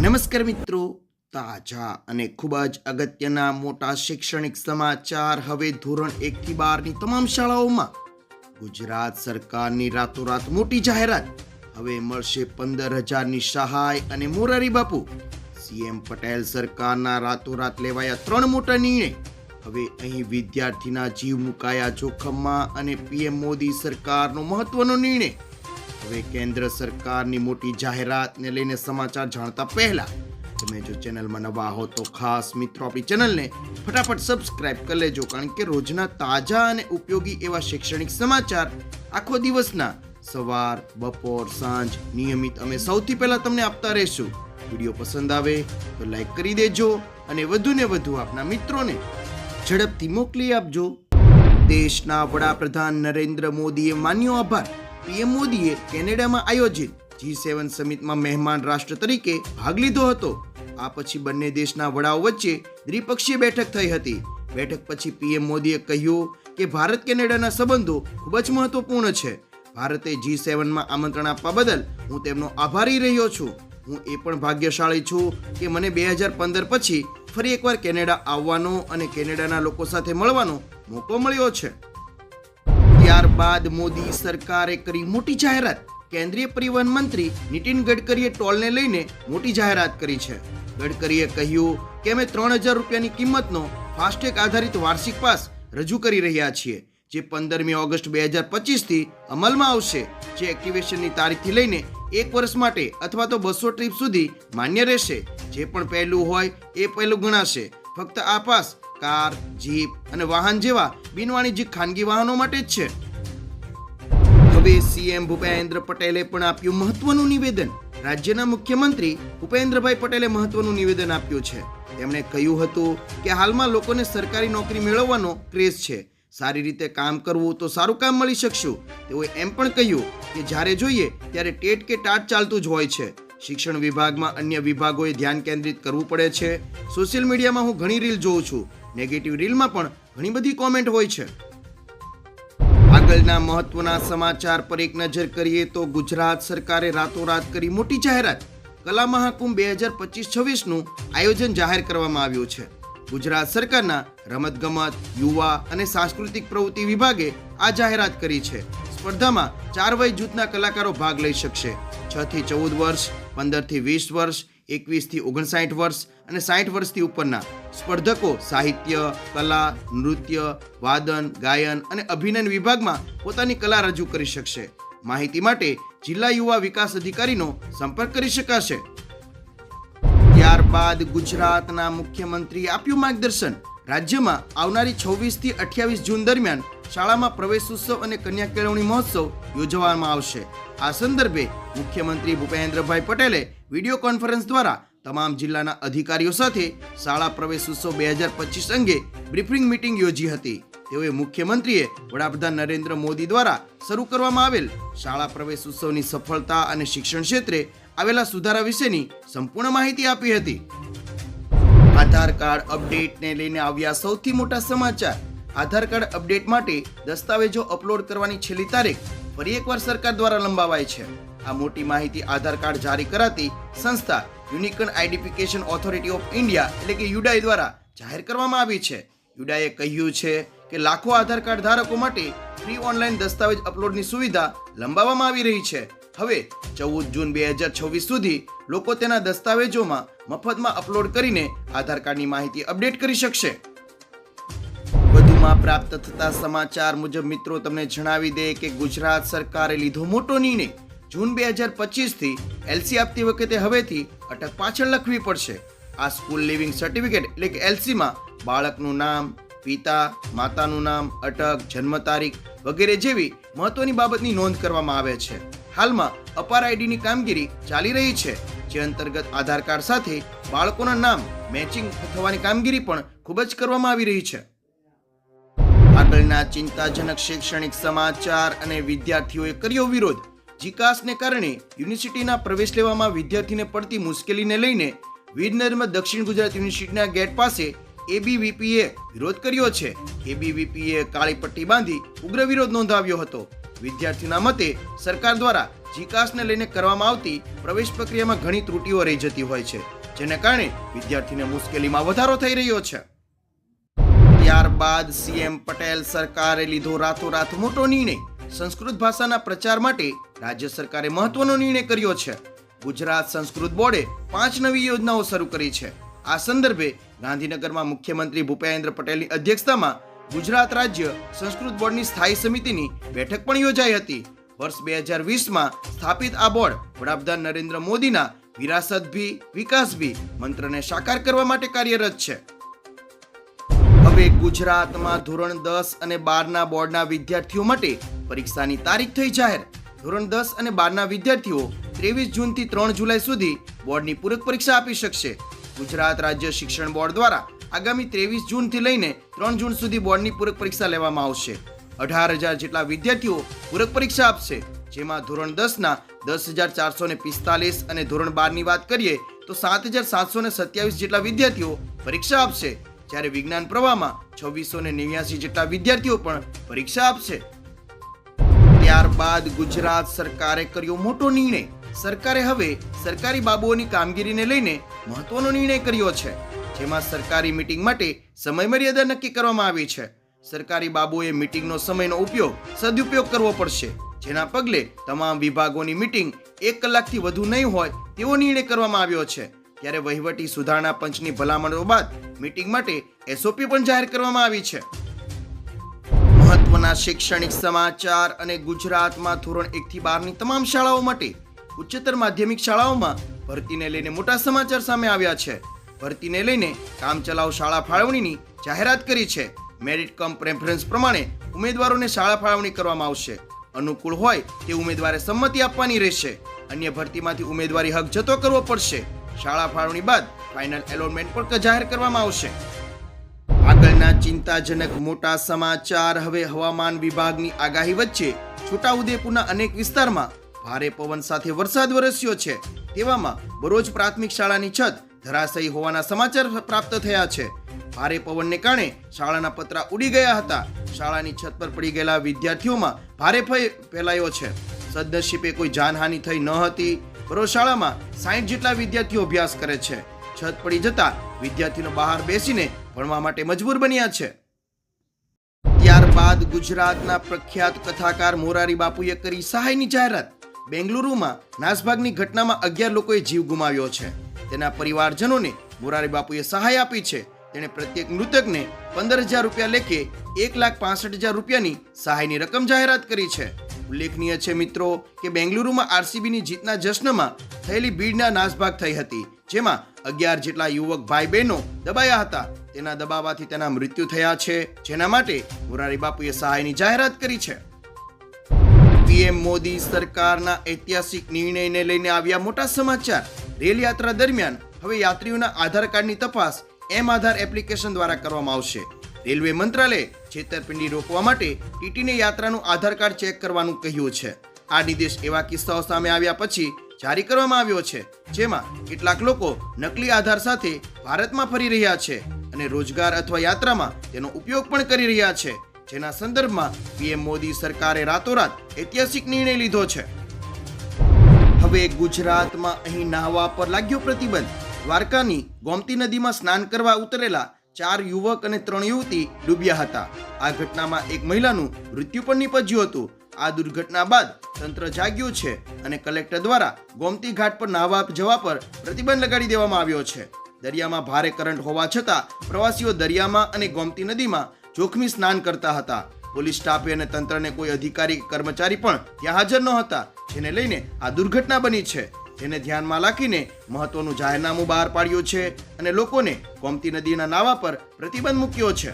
નમસ્કાર મિત્રો, તાજા અને ખૂબ જ અગત્યના મોટા શૈક્ષણિક સમાચાર હવે ધોરણ એક થી બારની તમામ શાળાઓમાં. ગુજરાત સરકારની રાતોરાત મોટી જાહેરાત. હવે મળશે પંદર હજારની સહાય અને મોરારી બાપુ. સીએમ પટેલ સરકારના રાતોરાત લેવાયા ત્રણ મોટા નિર્ણય. હવે અહીં વિદ્યાર્થીના જીવ મુકાયા જોખમમાં અને પીએમ મોદી સરકારનો મહત્વનો નિર્ણય. હવે કેન્દ્ર સરકારની મોટી જાહેરાતને લઈને સમાચાર જાણતા પહેલા તમે જો ચેનલમાં નવા હો તો ખાસ મિત્રો આપણી ચેનલને ફટાફટ સબસ્ક્રાઇબ કરી લેજો, કારણ કે રોજના તાજા અને ઉપયોગી એવા શૈક્ષણિક સમાચાર આખો દિવસના સવાર, બપોર, સાંજ નિયમિત અમે સૌથી પહેલા તમને આપતા રહીશું. વીડિયો પસંદ આવે તો લાઈક કરી દેજો અને વધુને વધુ આપના મિત્રોને ઝડપથી મોકલી આપજો. દેશના વડાપ્રધાન નરેન્દ્ર મોદીએ માન્યો આભાર. પીએમ મોદીએ કેનેડામાં આયોજિત જી સેવન સમિટમાં મહેમાન રાષ્ટ્ર તરીકે ભાગ લીધો હતો. આ પછી બંને દેશના વડાઓ વચ્ચે દ્વિપક્ષીય બેઠક થઈ હતી. બેઠક પછી પીએમ મોદીએ કહ્યું કે ભારત કેનેડાના સંબંધો ખૂબ જ મહત્વપૂર્ણ છે. ભારતે જી સેવનમાં આમંત્રણ આપવા બદલ હું તેમનો આભારી રહ્યો છું. હું એ પણ ભાગ્યશાળી છું કે મને બે હજાર પંદર પછી ફરી એકવાર કેનેડા આવવાનો અને કેનેડાના લોકો સાથે મળવાનો મોકો મળ્યો છે. ત્યારબાદ મોદી સરકારે કરી મોટી જાહેરાત. કેન્દ્રીય પરિવહન મંત્રી નીતિન ગડકરીએ ટોલને લઈને મોટી જાહેરાત કરી છે. ગડકરીએ કહ્યું કે અમે ત્રણ હજાર રૂપિયાની કિંમતનો ફાસ્ટેગ આધારિત વાર્ષિક પાસ રજૂ કરી રહ્યા છીએ, જે પંદરમી ઓગસ્ટ બે હજાર પચીસથી અમલમાં આવશે, જે એક્ટિવેશનની તારીખથી લઈને એક વર્ષ માટે અથવા તો બસો ટ્રીપ સુધી માન્ય રહેશે. જે પણ પહેલું હોય એ પહેલું ગણાશે. ફક્ત આ પાસ કાર, જીપ અને વાહન જેવા બિનવાણિજ્યિક ખાનગી વાહનો માટે જ છે. હવે સીએમ ભૂપેન્દ્ર પટેલે પણ આપ્યું મહત્વનું નિવેદન. રાજ્યના મુખ્યમંત્રી ભૂપેન્દ્રભાઈ પટેલે મહત્વનું નિવેદન આપ્યું છે. તેમણે કહ્યું હતું કે હાલમાં લોકોને સરકારી નોકરી મેળવવાનો ક્રેઝ છે. સારી રીતે કામ કરવું તો સારું કામ મળી શકશું. તેઓએ એમ પણ કહ્યું કે જ્યારે જોઈએ ત્યારે ટેટ કે ટાટ ચાલતું જ હોય છે. શિક્ષણ વિભાગમાં અન્ય વિભાગોએ ધ્યાન કેન્દ્રિત કરવું પડે છે. સોશિયલ મીડિયામાં હું ઘણી રીલ જોઉં છું. નેગેટિવ રીલમાં પણ ઘણી બધી કોમેન્ટ હોય છે. આગળના મહત્વના સમાચાર પર એક નજર કરીએ તો ગુજરાત સરકારે રાતોરાત કરી મોટી જાહેરાત. કલા મહાકુંભ બે હજાર પચીસ છવ્વીસનું આયોજન જાહેર કરવામાં આવ્યું છે. ગુજરાત સરકારના રમતગમત, યુવા અને સાંસ્કૃતિક પ્રવૃત્તિ વિભાગે આ જાહેરાત કરી છે. સ્પર્ધામાં ચાર વય જૂથના કલાકારો ભાગ લઈ શકશે. છ થી ચૌદ વર્ષ, પંદરથી વીસ વર્ષ એકવીસથી ઓગણસાઠ વર્ષ અને સાઠ વર્ષથી ઉપરના સ્પર્ધકો સાહિત્ય, કલા, નૃત્ય, વાદન, ગાયન અને અભિનય વિભાગમાં પોતાની કલા રજૂ કરી શકશે. માહિતી માટે જિલ્લા યુવા વિકાસ અધિકારીનો સંપર્ક કરી શકાશે. ત્યારબાદ ગુજરાતના મુખ્યમંત્રીએ આપ્યું માર્ગદર્શન. રાજ્યમાં આવનારી છવ્વીસથી અઠ્યાવીસ જૂન દરમિયાન શાળામાં પ્રવેશ ઉત્સવ અને કન્યા કેળવણી મહોત્સવ યોજવામાં આવશે. આ સંદર્ભે મુખ્યમંત્રી ભૂપેન્દ્રભાઈ પટેલે વીડિયો કોન્ફરન્સ દ્વારા તમામ જિલ્લાના અધિકારીઓ સાથે શાળા પ્રવેશ ઉત્સવ બે હજાર પચીસ અંગે બ્રીફિંગ મીટિંગ યોજી હતી. તેઓએ મુખ્યમંત્રીએ વડાપ્રધાન નરેન્દ્ર મોદી દ્વારા શરૂ કરવામાં આવેલ શાળા પ્રવેશ ઉત્સવની સફળતા અને શિક્ષણ ક્ષેત્રે આવેલા સુધારા વિશેની સંપૂર્ણ માહિતી આપી હતી. આધાર કાર્ડ અપડેટને લઈને આવ્યા સૌથી મોટા સમાચાર. આધાર કાર્ડ અપડેટ માટે દસ્તાવેજો અપલોડ કરવાની છેલ્લી તારીખ ફરી એકવાર સરકાર દ્વારા લંબાવાય છે. આ મોટી માહિતી આધાર કાર્ડ જારી કરાતી સંસ્થા unique identification authority of India એટલે કે યુડાઈ દ્વારા જાહેર કરવામાં આવી છે. યુડાઈએ કહ્યું છે કે લાખો આધાર કાર્ડ ધારકો માટે ફ્રી ઓનલાઈન દસ્તાવેજ અપલોડની સુવિધા લંબાવવામાં આવી રહી છે. હવે ચૌદ જૂન બે હજાર છવ્વીસ સુધી લોકો તેના દસ્તાવેજોમાં મફતમાં અપલોડ કરીને આધાર કાર્ડની માહિતી અપડેટ કરી શકશે. વધુમાં પ્રાપ્ત થતા સમાચાર મુજબ મિત્રો, તમને જણાવી દે કે ગુજરાત સરકારે લીધો મોટો નિર્ણય. જૂન બે હજાર પચીસથી એલસી આપતી વખતે હવેથી અટક પાછળ લખવી પડશે. આ સ્કૂલ લિવિંગ સર્ટિફિકેટ એટલે કે એલસીમાં બાળકનું નામ, પિતા, માતાનું નામ, અટક, જન્મ તારીખ વગેરે જેવી મહત્વની બાબતની નોંધ કરવામાં આવે છે. હાલમાં અપાર આઈડીની કામગીરી ચાલી રહી છે. જે અંતર્ગત આધાર કાર્ડ સાથે બાળકોના નામ મેચિંગ થવાની કામગીરી પણ ખૂબ જ કરવામાં આવી રહી છે. આગળના ચિંતાજનક શૈક્ષણિક સમાચાર અને વિદ્યાર્થીઓએ કર્યો વિરોધ. જીકાસને કારણે યુનિવર્સિટીના પ્રવેશ લેવામાં વિદ્યાર્થીને પડતી મુશ્કેલીને લઈને વીર દક્ષિણ ગુજરાત યુનિવર્સિટીના ગેટ પાસે એબીવીપીએ વિરોધ કર્યો છે. એબીવીપીએ કાળી પટ્ટી બાંધી ઉગ્ર વિરોધ નોંધાવ્યો હતો. વિદ્યાર્થીના મતે સરકાર દ્વારા જીકાસને લઈને કરવામાં આવતી પ્રવેશ પ્રક્રિયામાં ઘણી ત્રુટીઓ રહી જતી હોય છે, જેને કારણે વિદ્યાર્થીને મુશ્કેલીમાં વધારો થઈ રહ્યો છે. ત્યારબાદ સીએમ પટેલ સરકારે લીધો રાતોરાત મોટો નિર્ણય. સંસ્કૃત ભાષાના પ્રચાર માટે રાજ્ય સરકારે મહત્વનો નિર્ણય કર્યો છે. ગુજરાત સંસ્કૃત બોર્ડે પાંચ નવી યોજનાઓ શરૂ કરી છે. આ સંદર્ભે ગાંધીનગરમાં મુખ્યમંત્રી ભૂપેન્દ્ર પટેલની અધ્યક્ષતામાં ગુજરાત રાજ્ય સંસ્કૃત બોર્ડની સ્થાયી સમિતિની બેઠક પણ યોજાઈ હતી. વર્ષ બે હજાર વીસમાં સ્થાપિત આ બોર્ડ વડાપ્રધાન નરેન્દ્ર મોદીના વિરાસત ભી, વિકાસ ભી મંત્રને સાકાર કરવા માટે કાર્યરત છે. હવે ગુજરાતમાં ધોરણ દસ અને બારના બોર્ડના વિદ્યાર્થીઓ માટે પરીક્ષાની તારીખ થઈ જાહેર. ધોરણ દસ અને બારના વિદ્યાર્થીઓ ત્રેવીસ જૂનથી ત્રણ જુલાઈ સુધી બોર્ડની પૂરક પરીક્ષા આપી શકશે. ગુજરાત રાજ્ય શિક્ષણ બોર્ડ દ્વારા આગામી ત્રેવીસ જૂનથી લઈને ત્રણ જૂન સુધી બોર્ડની પૂરક પરીક્ષા લેવામાં આવશે. અઢાર હજાર જેટલા વિદ્યાર્થીઓ પૂરક પરીક્ષા આપશે. જેમાં ધોરણ દસના દસ હજાર ચારસો ને પિસ્તાલીસ અને ધોરણ બારની વાત કરીએ તો સાત હજાર સાતસો ને સત્યાવીસ જેટલા વિદ્યાર્થીઓ પરીક્ષા આપશે. જ્યારે વિજ્ઞાન પ્રવાહમાં છવ્વીસો ને નેવ્યાસી જેટલા વિદ્યાર્થીઓ પણ પરીક્ષા આપશે. ત્યારબાદ ગુજરાત સરકારે કર્યો મોટો નિર્ણય. સરકારે હવે સરકારી બાબુઓની કામગીરીને લઈને મહત્વનો નિર્ણય કર્યો છે. જેમાં સરકારી મીટિંગ માટે સમયમર્યાદા નક્કી કરવામાં આવી છે. સરકારી બાબુએ મીટિંગનો સમયનો ઉપયોગ સદુપયોગ કરવો પડશે. જેના પગલે તમામ વિભાગોની મીટિંગ એક કલાકથી વધુ નહીં હોય તેવો નિર્ણય કરવામાં આવ્યો છે. ત્યારે વહીવટી સુધારણા પંચની ભલામણો બાદ મીટિંગ માટે એસઓપી પણ જાહેર કરવામાં આવી છે. મહત્વના શૈક્ષણિક સમાચાર અને ગુજરાતમાં ધોરણ એક થી બારની તમામ શાળાઓ માટે ઉચ્ચતર માધ્યમિક શાળાઓમાં ભરતીને લઈને મોટા સમાચાર સામે આવ્યા છે. ભરતીને લઈને કામચલાઉ શાળા ફાળવણીની જાહેરાત કરી છે. મેરિટ કમ પ્રેફરન્સ પ્રમાણે ઉમેદવારોને શાળા ફાળવણી કરવામાં આવશે. અનુકૂળ હોય તે ઉમેદવારે સંમતિ આપવાની રહેશે. અન્ય ભરતીમાંથી ઉમેદવારી હક જતો કરવો પડશે. શાળા ફાળવણી બાદ ફાઇનલ એલોટમેન્ટ પણ જાહેર કરવામાં આવશે. આગળના ચિંતાજનક મોટા સમાચાર હવે હવામાન વિભાગની આગાહી વચ્ચે છોટાઉદેપુરના અનેક વિસ્તારમાં ભારે પવન સાથે વરસાદ વરસ્યો છે. તેવામાં બરોજ પ્રાથમિક શાળાની છત ધરાશયી હોવાના સમાચાર પ્રાપ્ત થયા છે. ભારે પવનને કારણે શાળાના પતરા ઉડી ગયા હતા. શાળાની છત પર પડી ગયેલા વિદ્યાર્થીઓમાં ભારે ભય ફેલાયો છે. સદનસીબે કોઈ જાનહાનિ થઈ ન હતી. બરોજ શાળામાં સાઠ જેટલા વિદ્યાર્થીઓ અભ્યાસ કરે છે. છત પડી જતા વિદ્યાર્થીઓ બહાર બેસીને ભણવા માટે મજબૂર બન્યા છે. ત્યારબાદ ગુજરાતના પ્રખ્યાત કથાકાર મોરારી બાપુએ કરી સહાયની જાહેરાત. બેંગલુરુમાં નાસભાગની ઘટનામાં અગિયાર લોકોએ જીવ ગુમાવ્યો છે. તેના પરિવારજનોને મોરારી બાપુએ સહાય આપી છે. તેણે પ્રત્યેક મૃતકને પંદર હજાર રૂપિયા લેખે એક લાખ પાસઠ હજાર રૂપિયાની સહાયની રકમ જાહેરાત કરી છે. ઉલ્લેખનીય છે મિત્રો કે બેંગલુરુમાં આરસીબીની જીતના જશ્નમાં થયેલી ભીડના નાસભાગ થઈ હતી, જેમાં અગિયાર જેટલા યુવક ભાઈ બહેનો દબાયા હતા. તેના દબાવાથી તેના મૃત્યુ થયા છે, જેના માટે મોરારી બાપુએ સહાયની જાહેરાત કરી છે. પીએમ મોદી સરકારના ઐતિહાસિક નિર્ણયને લઈને આવ્યા મોટા સમાચાર. રેલ યાત્રા દરમિયાન હવે યાત્રીઓના આધાર કાર્ડની તપાસ એમ આધાર એપ્લિકેશન દ્વારા કરવામાં આવશે. રેલવે મંત્રાલયે છેતરપિંડી રોકવા માટે ટીટીને યાત્રાનું આધાર કાર્ડ ચેક કરવાનું કહ્યું છે. આ નિર્દેશ એવા કિસ્સાઓ સામે આવ્યા પછી જારી કરવામાં આવ્યો છે, જેમાં કેટલાક લોકો નકલી આધાર સાથે ભારતમાં ફરી રહ્યા છે અને રોજગાર અથવા યાત્રામાં તેનો ઉપયોગ પણ કરી રહ્યા છે. જેના સંદર્ભમાં પીએમ મોદી સરકારે રાતોરાત ઐતિહાસિક નિર્ણય લીધો છે. હવે ગુજરાતમાં અહીં નાહવા પર લાગ્યો પ્રતિબંધ. દ્વારકાની ગોમતી નદીમાં સ્નાન કરવા ઉતરેલા ચાર યુવક અને ત્રણ યુવતી ડૂબ્યા હતા. આ ઘટનામાં એક મહિલાનું મૃત્યુ પણ નીપજ્યું હતું. આ દુર્ઘટના બાદ તંત્ર જાગ્યું છે અને કલેક્ટર દ્વારા ગોમતી ઘાટ પર નાહવા જવા પર પ્રતિબંધ લગાડી દેવામાં આવ્યો છે. દરિયામાં ભારે કરંટ હોવા છતાં પ્રવાસીઓ દરિયામાં અને ગોમતી નદીમાં જોખમી સ્નાન કરતા હતા. પોલીસ સ્ટાફે અને તંત્રને કોઈ અધિકારી કર્મચારી પણ ત્યાં હાજર ન હતા જેને લઈને આ દુર્ઘટના બની છે. જેને ધ્યાનમાં રાખીને મહત્વનું જાહેરનામું બહાર પાડ્યું છે અને લોકોને ગોમતી નદીના નાવા પર પ્રતિબંધ મૂક્યો છે.